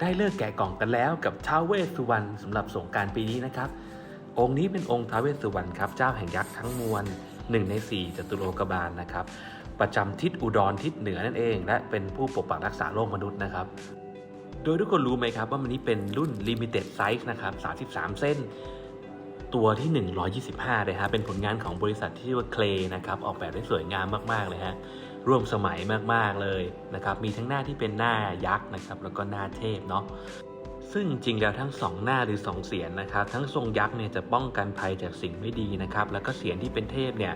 ได้เลิกแกะกล่องกันแล้วกับท้าวเวสสุวรรณสำหรับสงการปีนี้นะครับ องค์นี้เป็นองค์ท้าวเวสสุวรรณครับเจ้าแห่งยักษ์ทั้งมวลหนึ่งในสี่จตุโลกบาลนะครับ ประจำทิศอุดรทิศเหนือนั่นเอง และเป็นผู้ปกปักรักษาโลกมนุษย์นะครับ โดยทุกคนรู้ไหมครับว่ามันนี้เป็นรุ่น limited size นะครับ33 เส้น ตัวที่ 125เลยฮะเป็นผลงานของบริษัทที่ชื่อว่าเคลนะครับออกแบบได้สวยงามมากๆเลยฮะ ร่วมสมัยมากๆเลยนะครับ มีทั้งหน้าที่เป็นหน้ายักษ์นะครับ แล้วก็หน้าเทพเนาะซึ่งจริงแล้วทั้งสองหน้าหรือสองเสียนนะครับ ทั้งทรงยักษ์เนี่ยจะป้องกันภัยจากสิ่งไม่ดีนะครับ แล้วก็เสียนที่เป็นเทพเนี่ย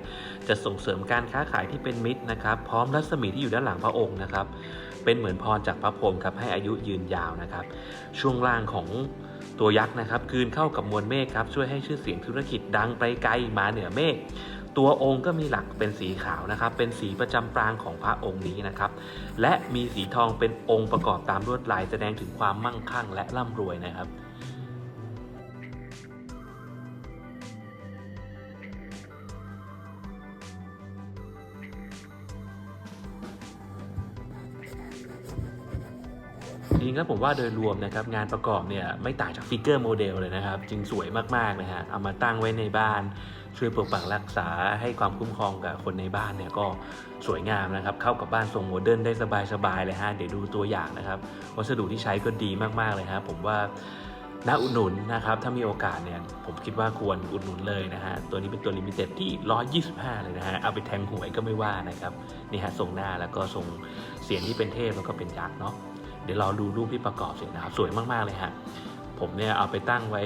จะส่งเสริมการค้าขายที่เป็นมิตรนะครับ พร้อมรัศมีที่อยู่ด้านหลังพระองค์นะครับ เป็นเหมือนพรจากพระพรหมครับให้อายุยืนยาวนะครับ ช่วงล่างของตัวยักษ์นะครับ คืนเข้ากับมวลเมฆครับช่วยให้ชื่อเสียงธุรกิจดังไปไกลมาเหนือเมฆ ตัวองค์ก็มีหลักเป็นสีขาวนะครับ เป็นสีประจำปรางของพระองค์นี้นะครับ และมีสีทองเป็นองค์ประกอบตามลวดลายแสดงถึงความมั่งคั่งและร่ำรวยนะครับ จริงๆแล้วผมว่าโดยรวมนะครับงานประกอบเนี่ยไม่ต่างจากฟิกเกอร์โมเดลเลยนะครับ จึงสวยมากๆนะฮะเอามาตั้งไว้ในบ้าน ช่วยปกปักรักษาให้ความคุ้มครองกับคนในบ้านเนี่ยก็สวยงามนะครับเข้ากับบ้านทรงโมเดิร์นได้สบายๆเลยฮะเดี๋ยวดูตัวอย่างนะครับ วัสดุที่ใช้ก็ดีมากๆเลยฮะผมว่าน่าอุดหนุนนะครับถ้ามีโอกาสเนี่ยผมคิดว่าควรอุดหนุนเลยนะฮะตัวนี้เป็นตัวลิมิเต็ดที่ 125 เลยนะฮะเอาไปแทงหวยก็ไม่ว่านะครับนี่ฮะทรงหน้าแล้วก็ทรงเสียงที่เป็นเทพแล้วก็เป็นยักษ์เนาะ เดี๋ยวเราดูรูปที่ประกอบเสร็จนะครับ สวยมากๆเลยฮะผมเนี่ยเอาไปตั้งไว้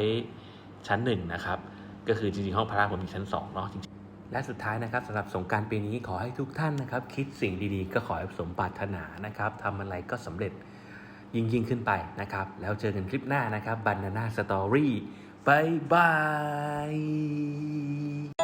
ชั้นหนึ่งนะครับ ก็คือจริงๆห้องพระผมมีชั้นสองเนาะจริงๆและสุดท้ายนะครับสำหรับสงการปีนี้ขอให้ทุกท่านนะครับ คิดสิ่งดีๆ ก็ขอให้สมปรารถนานะครับทำอะไรก็สำเร็จยิ่งยิ่งขึ้นไปนะครับ แล้วเจอกันคลิปหน้านะครับ Banana Story บายบาย